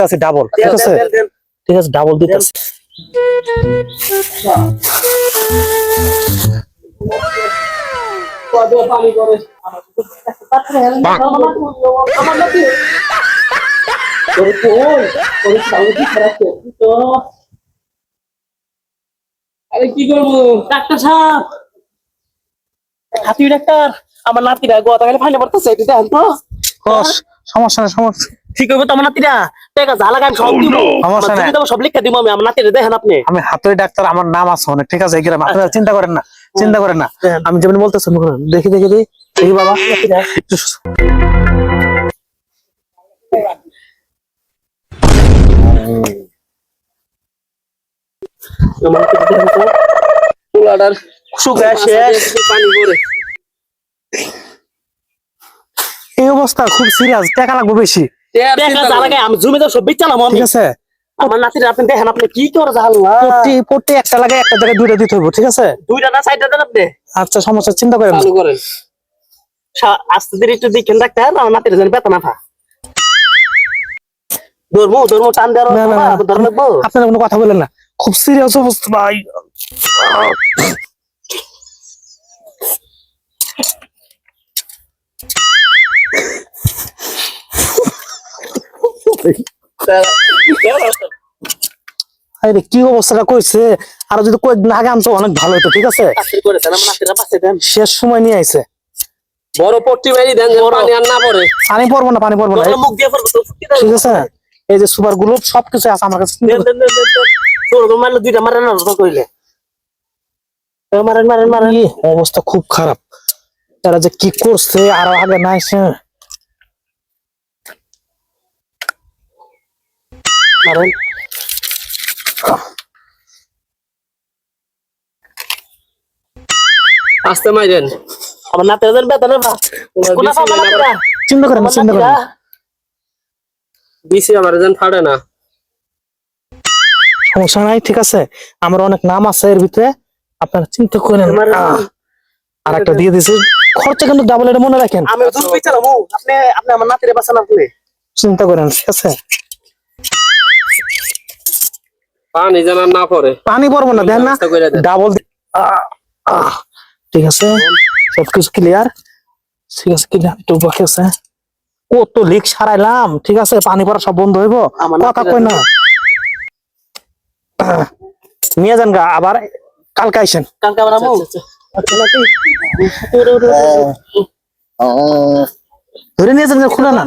দিতেছি ডাবল ঠিক আছে? ঠিক আছে ডাবল দিতেছি আরে কি করব? ডাক্তার সাহেব। হাতি ডাক্তার আমার নাতিরা গোয়া গেলে ফাইনে পড়তেছে এটা দেন তো। সমস্যা সমস্যা। ঠিক হইব তো আমার নাতিরা? টাকা যা লাগাই সব দিব। আমার সমস্যা নাই। সব লিখে দিব আমি আমার নাতিরা দেখেন আপনি। আমি হাতুড়ি ডাক্তার আমার নাম আছে অনেক ঠিক আছে? এই আপনারা চিন্তা করেন না চিন্তা করেন না। আমি যেমন বলতেছেন দেখি দেখি দেখি। দেখি বাবা একটু আমার নাতিরা দেখেন তো। পোলাটার শুকায় শেষ। পানি পরে এই অবস্থা খুব সিরিয়াস টাকা লাগবে বেশি। আমি জমি দেবো সব বেচালাম ঠিক আছে। আমার নাতিরা আপনি দেখেন আপনি কি করে জাল প্রতি প্রতি একটা লাগে একটা জায়গায় দুইটা দিতে হবে ঠিক আছে? দুইটা না সাইডটা দেন আপনি। আচ্ছা সমস্যা চিন্তা করেন না। চালু করেন। সা- আস্তে ধীরে একটু দেখেন ডাক্তার আমার নাতিরা যেন বেতা না ধর্ম ধর্ম টান দেওয়ার না, না, না, ধর্ম লাগবো। আপনারা কোনো কথা বলেন না। খুব সিরিয়াস অবস্থা ভাই। আরে কি অবস্থাটা কইছে? আর যদি কয়েকদিন আগে আনতো অনেক ভালো হতো ঠিক আছে? শেষ সময় নিয়ে আইছে। বড় পট্টি মারি দেন পানি আর না পড়ে। পানি পড়ব না পানি পড়ব না। মুখ দিয়ে পড়ব তো ফুটকি দেন। ঠিক আছে? এই যে সুপার গ্লুব সবকিছু আছে আমার কাছে। তোর তো মারলে দুইটা মারেন না তো কইলে। মারেন মারেন মারেন। অবস্থা খুব খারাপ। তারা যে কি করছে আর আগে না মারেন আস্তে মাইরেন। আমার নাতিরা যেন বেতা না পা তোমার কোনা বেশি পাবা না চিন্তা করেন না চিন্তা করেন বিসি আমার যেন ফাড়ে না। সমস্যা নাই ঠিক আছে। আমার অনেক নাম আছে এর ভিতরে। আপনারা চিন্তা করেন আর একটা দিয়ে দিছি। খরচা কিন্তু ডাবল এটা মনে রাখেন। আমি দুধ বেচালাম ও, আপনি আপনি আমার নাতিরে বাঁচান আপনি। চিন্তা করেন ঠিক আছে? পানি যেন আর না পড়ে। পানি পড়ব না দেন না। ডাবল ঠিক আছে। সবকিছু ক্লিয়ার ঠিক আছে ক্লিয়ার একটু বাকি আছে। কত লিক সারাইলাম ঠিক আছে? পানি পড়া সব বন্ধ হইব? কথা কই না? নিয়ে যান গা আবার কালকে আইসেন। কালকে আবার আমু? আচ্ছা নাতি ধরে নিয়ে যান খুলে না।